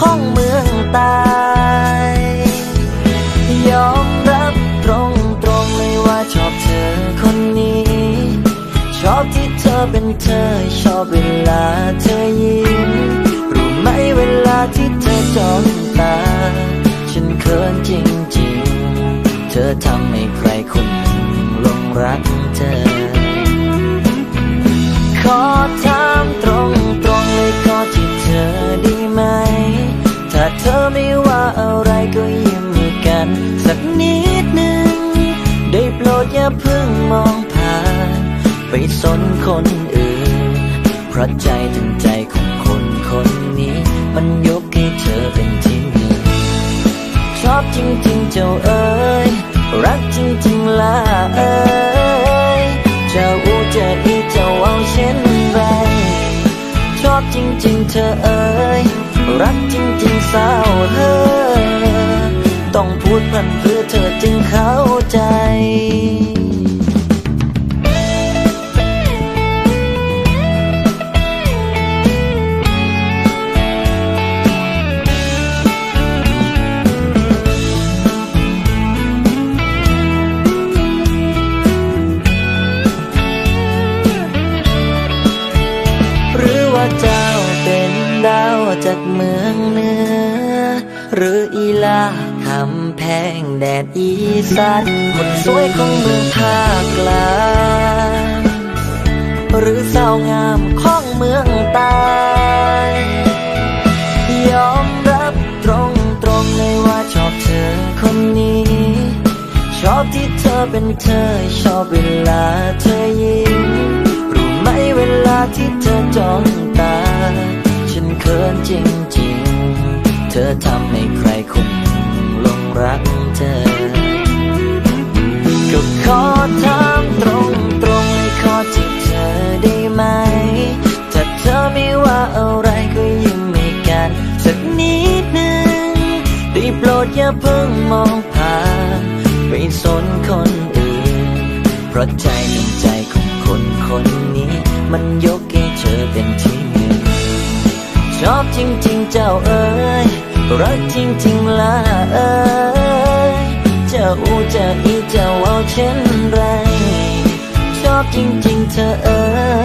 ของเมืองต้ยยอมรับตรงตรงๆเลยว่าชอบเธอคนนี้ ชอบที่เธอเป็นเธอ ชอบเวลาเธอยิ้มรู้ไหมเวลาที่เธอจ้องตา ฉันเขินจริงๆ เธอทำให้ใครคนหนึ่งลงรัก ไปสนคนอื่น เพราะใจถึงใจของคนคนนี้ มันยกให้เธอเป็นที่หนึ่งชอบจริงๆเจ้าเอ๋ยรักจริงๆล่ะเอ๋ยเจ้าอูเจะอีเจ้าเอาเช่นไร ชอบจริงๆเธอเอ๋ยรักจริงๆสาวเฮ้ยต้องพูดพันเพื่อเธอจึงเข้าใจ จากเมืองเนื้อ หรืออีลาคำแพงแดดอีสานคนสวยของเมืองภาคกลางหรือสาวงามของเมืองใต้ยอมรับตรงตรงๆเลยว่าชอบเธอคนนี้ ชอบที่เธอเป็นเธอชอบเวลาเธอ ทำให้ใครคงลงรักเธอ ก็ขอถามตรงตรงๆขอจีบเธอได้ไหม ถ้าเธอไม่ว่าอะไรก็ยิ้มให้กัน สักนิดหนึ่งได้โปรดอย่าเพิ่งมองผ่านไปสนคนอื่น เพราะใจเป็นใจของคนคนนี้ มันยกให้เธอเป็นที่หนึ่งชอบจริงๆเจ้าเอ กจริงๆละเอ้ยเจ้าอูเจะอีเจ้าเอาเช่นไร ชอบจริงๆเธอเอ้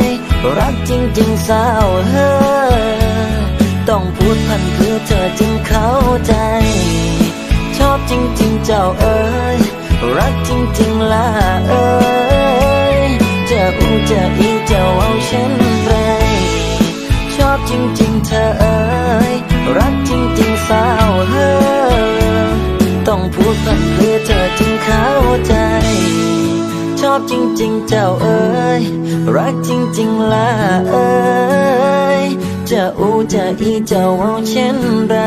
ยรักจริงๆสาวเฮ้อต้องพูดพันเพื่อเธอจึงเข้าใจ สาวเฮ้อต้องพูดพันเพื่อเธอจึงเข้าใจ ชอบจริง ๆ เจ้าเอ๋ยรักจริง ๆล่ะเอ๋ยจะอูจะอีเจ้าเอาเช่นไร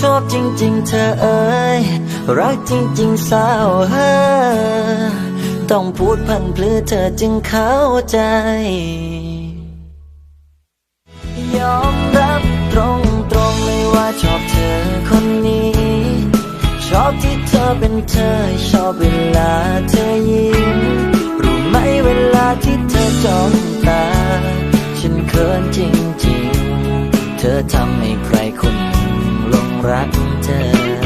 ชอบจริง ๆ เธอเอ๋ยรักจริง ๆ สาวเฮ้อต้องพูดพันเพื่อเธอจึงเข้าใจ ยอมรับตรง นี้ ชอบที่เธอเป็นเธอ ชอบเวลาเธอยิ้ม รู้ไหมเวลาที่เธอจ้องตา ฉันเขินจริงๆ เธอทำให้ใครคนหนึ่งลงรักเธอ